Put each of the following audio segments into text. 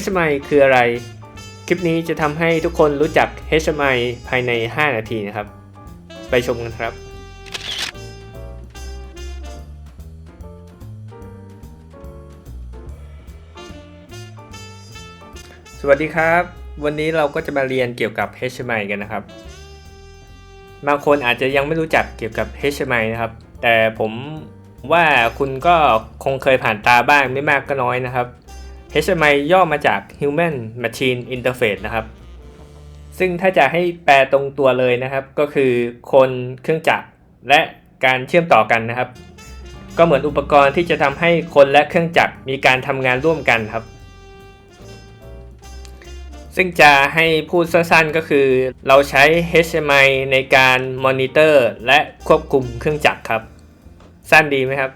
HMI คืออะไร คลิปนี้จะทำให้ทุกคนรู้จัก HMI ภายใน 5 นาทีนะครับ ไปชมกันครับ สวัสดีครับ วันนี้เราก็จะมาเรียนเกี่ยวกับ HMI กันนะครับ บางคนอาจจะยังไม่รู้จักเกี่ยวกับ HMI นะครับ แต่ผมว่าคุณก็คงเคยผ่านตาบ้างไม่มากก็น้อยนะครับ HMI ย่อมาจาก Human Machine Interface นะครับ ซึ่งถ้าจะให้แปลตรงตัวเลยนะครับ ก็คือคนเครื่องจักรและการเชื่อมต่อกันนะครับ ก็เหมือนอุปกรณ์ที่จะทำให้คนและเครื่องจักรมีการทำงานร่วมกันครับ ซึ่งจะให้พูดสั้นๆก็คือ เราใช้ HMI ในการมอนิเตอร์และควบคุมเครื่องจักรครับ สั้นดีไหมครับ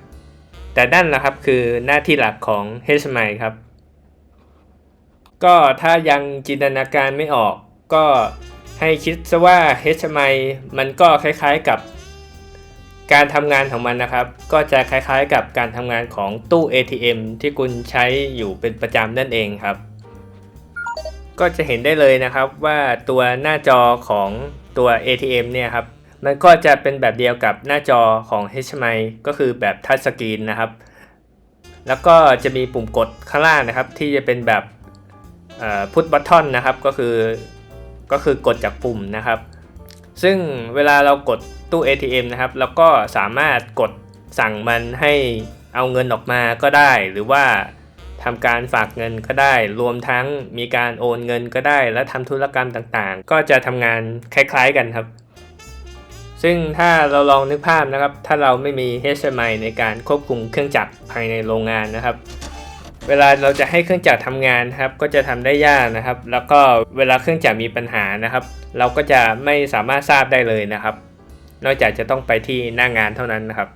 แต่นั่นแหละครับคือหน้าที่หลักของ HMI ครับ ก็ถ้ายังจินตนาการไม่ออก ก็ให้คิดซะว่า HMI มันก็คล้ายๆกับการทำงานของมันนะครับ ก็จะคล้ายๆกับการทำงานของตู้ ATM ที่คุณใช้อยู่เป็นประจำนั่นเองครับ ก็จะเห็นได้เลยนะครับว่าตัวหน้าจอของตัว ATM เนี่ยครับ มันก็จะเป็นแบบเดียวกับหน้าจอของ HMI ก็คือแบบทัชสกรีนนะครับ แล้วก็จะมีปุ่มกดข้างล่างนะครับ ที่จะเป็นแบบ พุทบัตทอนนะครับก็คือก็คือกดจากปุ่มนะครับ ซึ่งเวลาเรากดตู้ ATM นะครับเราก็สามารถกดสั่งมันให้เอาเงินออกมาก็ได้ หรือว่าทำการฝากเงินก็ได้ รวมทั้งมีการโอนเงินก็ได้ และทำธุรกรรมต่างๆ ก็จะทำงานคล้ายๆกันครับ ซึ่งถ้าเราลองนึกภาพนะครับ ถ้าเราไม่มี HMI ในการควบคุมเครื่องจักรภายในโรงงานนะครับ เวลาเราจะให้เครื่องจักรทำงานครับ ก็จะทำได้ยากนะครับ แล้วก็เวลาเครื่องจักรมีปัญหานะครับ เราก็จะไม่สามารถทราบได้เลยนะครับ นอกจากจะต้องไปที่หน้างานเท่านั้นนะครับ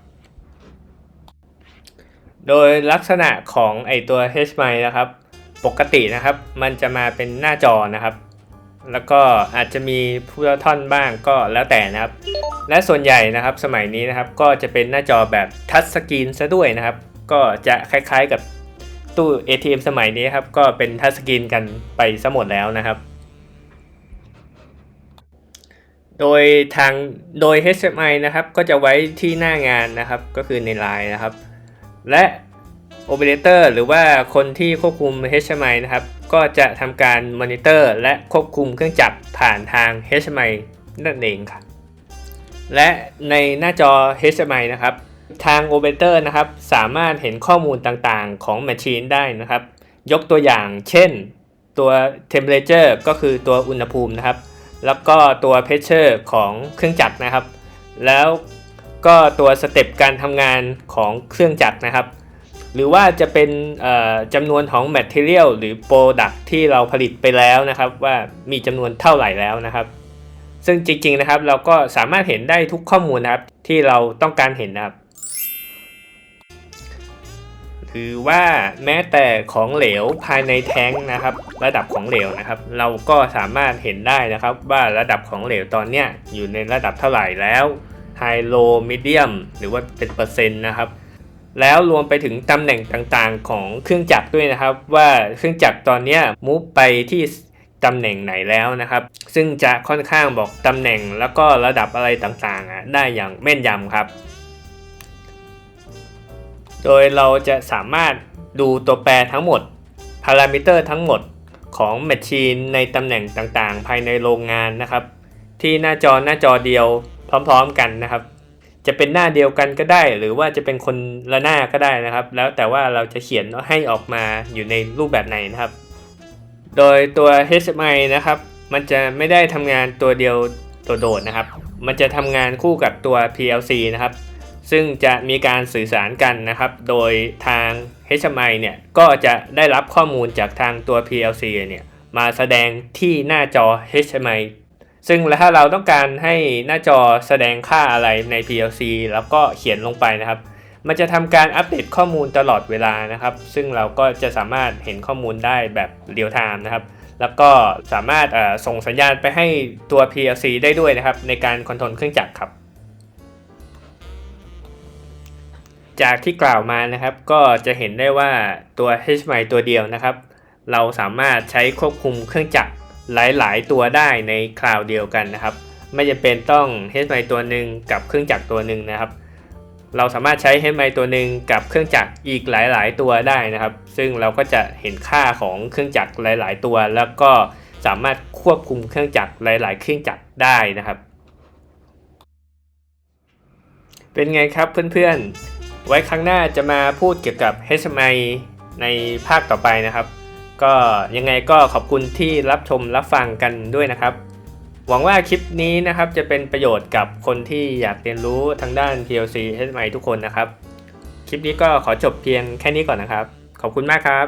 โดยลักษณะของไอตัว HMI นะครับ ปกตินะครับ มันจะมาเป็นหน้าจอนะครับ แล้วก็อาจจะมีพูดท่อนบ้างก็แล้วแต่นะครับ และส่วนใหญ่นะครับสมัยนี้นะครับ ก็จะเป็นหน้าจอแบบทัชสกรีนซะด้วยนะครับ ก็จะคล้ายๆกับ ตู้ ATM สมัยนี้ครับ ก็เป็นทัชสกรีนกันไปซะหมดแล้วนะครับ โดยทางโดย HMI นะครับ ก็จะไว้ที่หน้างานนะครับ ก็คือในไลน์นะครับ และโอเปอเรเตอร์หรือว่าคนที่ควบคุม HMI นะครับ ก็จะทำการมอนิเตอร์และควบคุมเครื่องจักรผ่านทาง HMI นั่นเองครับและในหน้าจอ HMI นะครับ ทางโอเปอเรเตอร์นะครับ สามารถเห็นข้อมูลต่างๆของแมชชีนได้นะครับ ยกตัวอย่างเช่นตัว temperature ก็คือตัวอุณหภูมินะครับ แล้วก็ตัว pressure ของเครื่องจักรนะครับ แล้วก็ตัวสเต็ปการทำงานของเครื่องจักรนะครับ หรือว่าจะเป็นจำนวนของ Material หรือ Product ที่เราผลิตไปแล้วนะครับ ว่ามีจำนวนเท่าไหร่แล้วนะครับ ซึ่งจริงๆนะครับเราก็สามารถเห็นได้ทุกข้อมูลนะครับที่เราต้องการเห็นนะครับ หรือว่าแม้แต่ของเหลวภายในแท้งนะครับ ระดับของเหลวนะครับ เราก็สามารถเห็นได้นะครับ ว่าระดับของเหลวตอนเนี้ยอยู่ในระดับเท่าไหร่แล้ว High Low Medium หรือว่าเป็นเปอร์เซ็นต์นะครับ แล้วรวมไปถึงตำแหน่งต่างๆของเครื่องจักรด้วยนะครับ ว่าเครื่องจักรตอนนี้มุฟไปที่ตำแหน่งไหนแล้วนะครับ ซึ่งจะค่อนข้างบอกตำแหน่งแล้วก็ระดับอะไรต่างๆได้อย่างแม่นยำครับ โดยเราจะสามารถดูตัวแปรทั้งหมด พารามิเตอร์ทั้งหมดของแมชชีนในตำแหน่งต่างๆ ภายในโรงงานนะครับ ที่หน้าจอหน้าจอเดียวพร้อมๆกันนะครับ จะเป็นหน้าเดียวกันก็ได้ หรือว่าจะเป็นคนละหน้าก็ได้นะครับ แล้วแต่ว่าเราจะเขียนให้ออกมาอยู่ในรูปแบบไหนนะครับ โดยตัว HMI นะครับ มันจะไม่ได้ทำงานตัวเดียวโดดๆนะครับ มันจะทำงานคู่กับตัว PLC นะครับ ซึ่งจะมีการสื่อสารกันนะครับ โดยทาง HMI เนี่ยก็จะได้รับข้อมูลจากทางตัว PLC เนี่ยมาแสดงที่หน้าจอ HMI ซึ่งถ้าเราต้องการให้หน้าจอแสดงค่าอะไรใน PLC แล้วก็เขียนลงไปนะครับ มันจะทำการอัปเดตข้อมูลตลอดเวลานะครับ ซึ่งเราก็จะสามารถเห็นข้อมูลได้แบบเรียลไทม์นะครับ แล้วก็สามารถส่งสัญญาณไปให้ตัว PLC ได้ด้วยนะครับ ในการคอนโทรลเครื่องจักรครับ จากที่กล่าวมานะครับ ก็จะเห็นได้ว่าตัว HMI ตัวเดียวนะครับ เราสามารถใช้ควบคุมเครื่องจักรหลาย ๆ ตัวได้ในคลาวด์เดียวกันนะครับ ไม่จำเป็นต้อง HMI ตัวหนึ่งกับเครื่องจักรตัวหนึ่งนะครับ เราสามารถใช้ HMI ตัวหนึ่งกับเครื่องจักรอีกหลาย ๆ ตัวได้นะครับ ซึ่งเราก็จะเห็นค่าของเครื่องจักรหลาย ๆ ตัว แล้วก็สามารถควบคุมเครื่องจักรหลาย ๆ เครื่องจักรได้นะครับ เป็นไงครับเพื่อน ๆ ไว้ครั้งหน้าจะมาพูดเกี่ยวกับ HMI ในภาคต่อไปนะครับ ก็ยังไงก็ขอบคุณที่รับชมรับฟังกันด้วยนะครับ หวังว่าคลิปนี้นะครับจะเป็นประโยชน์กับคนที่อยากเรียนรู้ทางด้าน PLC HMI ทุกคนนะครับ คลิปนี้ก็ขอจบเพียงแค่นี้ก่อนนะครับ ขอบคุณมากครับ